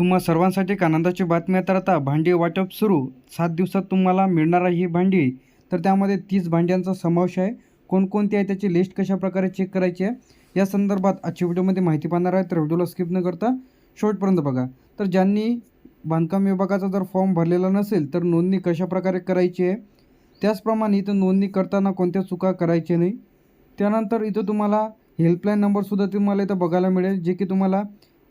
तुम्हा सर्वांसाठी एक आनंदाची बातमी तर आता भांडी वाटप सुरू. सात दिवसात तुम्हाला मिळणार आहे ही भांडी. तर त्यामध्ये तीस भांड्यांचा समावेश आहे. कोणकोणती आहे त्याची लिस्ट कशाप्रकारे चेक करायची आहे? या संदर्भात आजच्या व्हिडिओमध्ये माहिती पाहणार आहे तर व्हिडिओला स्किप न करता शेवटपर्यंत बघा. तर ज्यांनी बांधकाम विभागाचा जर फॉर्म भरलेला नसेल तर नोंदणी कशाप्रकारे करायची आहे? त्याचप्रमाणे इथं नोंदणी करताना कोणत्या चुका करायच्या नाही? त्यानंतर इथं तुम्हाला हेल्पलाईन नंबरसुद्धा तुम्हाला इथं बघायला मिळेल जे की तुम्हाला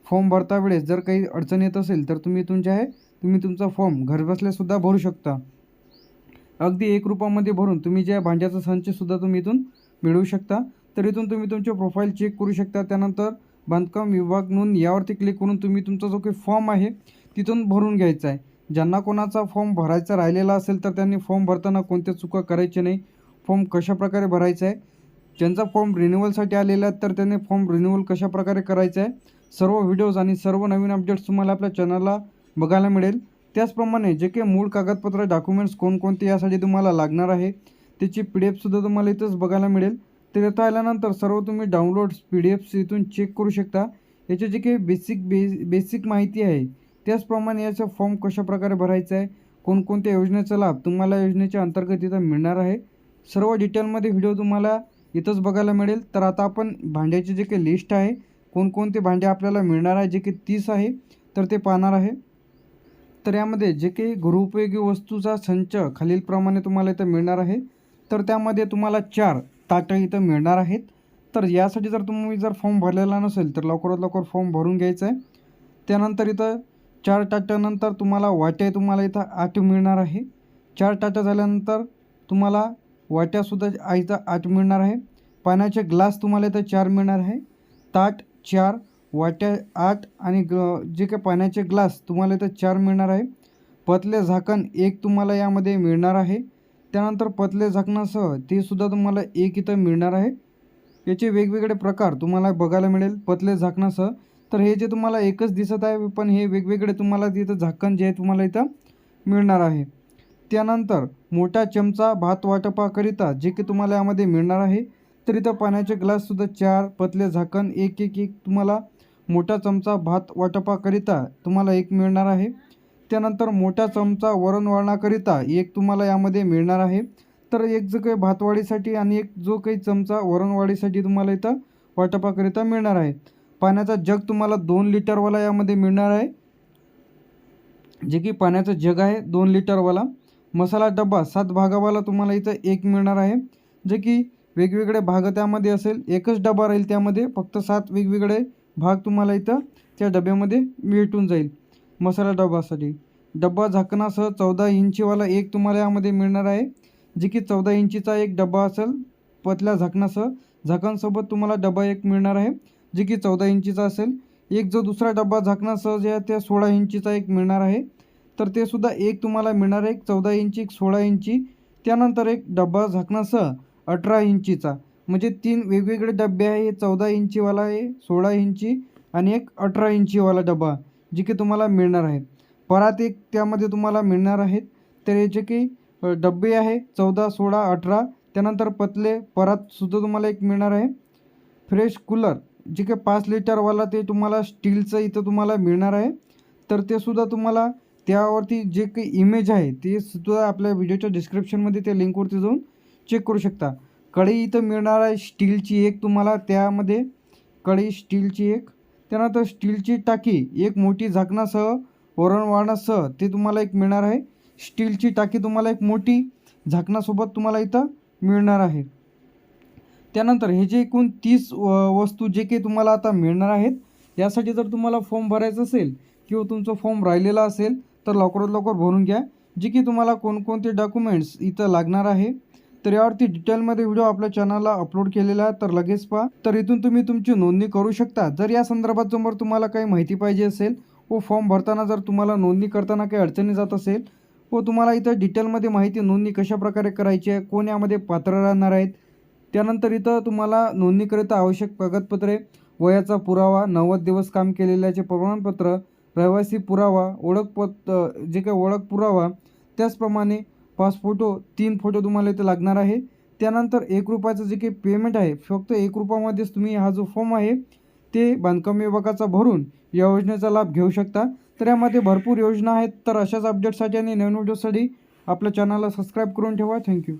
फॉर्म भरता वेळेस जर काही अडचण येत असेल तर तुम्ही तुमच्या आहे तुम्ही तुमचा फॉर्म घरबसल्यासुद्धा भरू शकता. अगदी एक रुपयामध्ये भरून तुम्ही ज्या भांड्याचा संचसुद्धा तुम्ही इथून मिळवू शकता. तर इथून तुम्ही तुमचे प्रोफाईल चेक करू शकता. त्यानंतर बांधकाम विभाग नोंद यावरती क्लिक करून तुम्ही तुमचा जो काही फॉर्म आहे तिथून भरून घ्यायचा आहे. ज्यांना कोणाचा फॉर्म भरायचा राहिलेला असेल तर त्यांनी फॉर्म भरताना कोणत्या चुका करायच्या नाही फॉर्म कशाप्रकारे भरायचा आहे ज्यांचा फॉर्म रिन्युअलसाठी आलेला आहे तर त्यांनी फॉर्म रिन्युअल कशाप्रकारे करायचा आहे सर्व व्हिडिओज आणि सर्व नवीन अपडेट्स तुम्हाला आपल्या चॅनलला बघायला मिळेल. त्याचप्रमाणे जे काही मूळ कागदपत्र डॉक्युमेंट्स कोणकोणते यासाठी तुम्हाला लागणार आहे त्याची पी डी एफसुद्धा तुम्हाला इथंच बघायला मिळेल. तर इथं आल्यानंतर सर्व तुम्ही डाउनलोड्स पी डी एफ्स इथून चेक करू शकता. याचे जे काही बेसिक बे बेसिक माहिती आहे त्याचप्रमाणे याचा फॉर्म कशाप्रकारे भरायचा आहे कोणकोणत्या योजनेचा लाभ तुम्हाला योजनेच्या अंतर्गत इथं मिळणार आहे सर्व डिटेलमध्ये व्हिडिओ तुम्हाला इथंच बघायला मिळेल. तर आता आपण भांड्याची जे काही लिस्ट आहे कोणकोणते भांडे आपल्याला मिळणार आहे जे की तीस आहे तर ते पाहणार आहे. तर यामध्ये जे काही गृहोपयोगी वस्तूचा संच खालीलप्रमाणे तुम्हाला इथं मिळणार आहे. तर त्यामध्ये तुम्हाला चार ताटं इथं मिळणार आहेत. तर यासाठी जर तुम्ही जर फॉर्म भरलेला नसेल तर लवकरात लवकर फॉर्म भरून घ्यायचा आहे. त्यानंतर इथं चार टाट्यानंतर तुम्हाला वाट्या तुम्हाला इथं आठ मिळणार आहे. चार टाट्या झाल्यानंतर तुम्हाला वाट्यासुद्धा आईचा आठ मिळणार आहे. पाण्याचे ग्लास तुम्हाला इथं चार मिळणार आहे. ताट चार वाट्या आठ आणि ग जे काही पाण्याचे ग्लास तुम्हाला इथं चार मिळणार आहे. पतले झाकण एक तुम्हाला यामध्ये मिळणार आहे. त्यानंतर पतले झाकणासह ते सुद्धा तुम्हाला एक इथं मिळणार आहे. याचे वेगवेगळे प्रकार तुम्हाला बघायला मिळेल. पतले झाकणासह. तर हे जे तुम्हाला एकच दिसत आहे पण हे वेगवेगळे तुम्हाला तिथं झाकण जे आहे तुम्हाला इथं मिळणार आहे. त्यानंतर मोठा चमचा भात वाटपाकरिता जे की तुम्हाला यामध्ये मिळणार आहे. तर इथं पाण्याचे ग्लाससुद्धा चार पतले झाकण एक एक एक तुम्हाला मोठा चमचा भात वाटपाकरिता तुम्हाला एक मिळणार आहे. त्यानंतर मोठा चमचा वरण वळणाकरिता एक तुम्हाला यामध्ये मिळणार आहे. तर एक जो काही भातवाढीसाठी आणि एक जो काही चमचा वरणवाढीसाठी तुम्हाला इथं वाटपाकरिता मिळणार आहे. पाण्याचा जग तुम्हाला दोन लिटरवाला यामध्ये मिळणार आहे. जे की पाण्याचं जग आहे दोन लिटरवाला. मसाला डब्बा सात भागावाला तुम्हाला इथं एक मिळणार आहे. जे की वेगवेगळे भाग त्यामध्ये असेल एकच डबा राहील त्यामध्ये फक्त सात वेगवेगळे भाग तुम्हाला इथं त्या डब्यामध्ये भेटून जाईल मसाला डब्बासाठी. डब्बा झाकणासह चौदा इंचीवाला एक तुम्हाला यामध्ये मिळणार आहे. जे की चौदा इंचीचा एक डब्बा असेल पतल्या झाकणासह झाकणसोबत तुम्हाला डबा एक मिळणार आहे. जे की चौदा इंचीचा असेल एक जो दुसरा डब्बा झाकणासह जे आहे त्या सोळा इंचीचा एक मिळणार आहे. तर ते सुद्धा एक तुम्हाला मिळणार आहे एक चौदा इंची एक सोळा इंची त्यानंतर एक डब्बा झाकणासह अठरा इंचीचा. म्हणजे तीन वेगवेगळे डबे आहे हे चौदा इंचीवाला आहे सोळा इंची आणि एक अठरा इंचीवाला डबा जे की तुम्हाला मिळणार आहे. परात एक त्यामध्ये तुम्हाला मिळणार आहेत. तर याचे की डबे आहे चौदा सोळा अठरा त्यानंतर पतले परातसुद्धा तुम्हाला एक मिळणार आहे. फ्रेश कूलर जे काही पाच लिटरवाला ते तुम्हाला स्टीलचं इथं तुम्हाला मिळणार आहे. तर ते सुद्धा तुम्हाला त्यावरती जे काही इमेज आहे ते सुद्धा आपल्या व्हिडिओच्या डिस्क्रिप्शनमध्ये त्या लिंकवरती जाऊन चेक करू शकता. कढई इथं मिळणार आहे स्टीलची एक तुम्हाला त्यामध्ये कढई स्टीलची एक त्यानंतर स्टीलची टाकी एक मोठी झाकणासह वरणवाणासह ते तुम्हाला एक मिळणार आहे. स्टीलची टाकी तुम्हाला एक मोठी झाकणासोबत तुम्हाला इथं मिळणार आहे. त्यानंतर हे जे एकूण तीस व वस्तू जे काही तुम्हाला आता मिळणार आहेत यासाठी जर तुम्हाला फॉर्म भरायचा असेल किंवा तुमचा फॉर्म राहिलेला असेल तर लवकरात लवकर भरून घ्या. जे की तुम्हाला कोणकोणते डॉक्युमेंट्स इथं लागणार आहे तर यावरती डिटेलमध्ये व्हिडिओ आपल्या चॅनलला अपलोड केलेला आहे तर लगेच पहा. तर इथून तुम्ही तुमची नोंदणी करू शकता. जर या संदर्भात समोर तुम्हाला काही माहिती पाहिजे असेल व फॉर्म भरताना जर तुम्हाला नोंदणी करताना काही अडचणी जात असेल व तुम्हाला इथं डिटेलमध्ये माहिती नोंदणी कशाप्रकारे करायची आहे कोण यामध्ये पात्र राहणार आहेत त्यानंतर इथं तुम्हाला नोंदणीकरिता आवश्यक कागदपत्रे वयाचा पुरावा नव्वद दिवस काम केलेल्याचे प्रमाणपत्र रहिवासी पुरावा ओळखपत जे काही ओळख पुरावा त्याचप्रमाणे पाच फोटो तीन फोटो तुम्हाला इथे लागणार आहे. त्यानंतर एक रुपयाचं जे काही पेमेंट आहे फक्त एक रुपयामध्येच तुम्ही हा जो फॉर्म आहे ते बांधकाम विभागाचा भरून या योजनेचा लाभ घेऊ शकता. तर यामध्ये भरपूर योजना आहेत तर अशाच अपडेटसाठी आणि नवीन व्हिडिओसाठी आपल्या चॅनलला सबस्क्राईब करून ठेवा. थँक्यू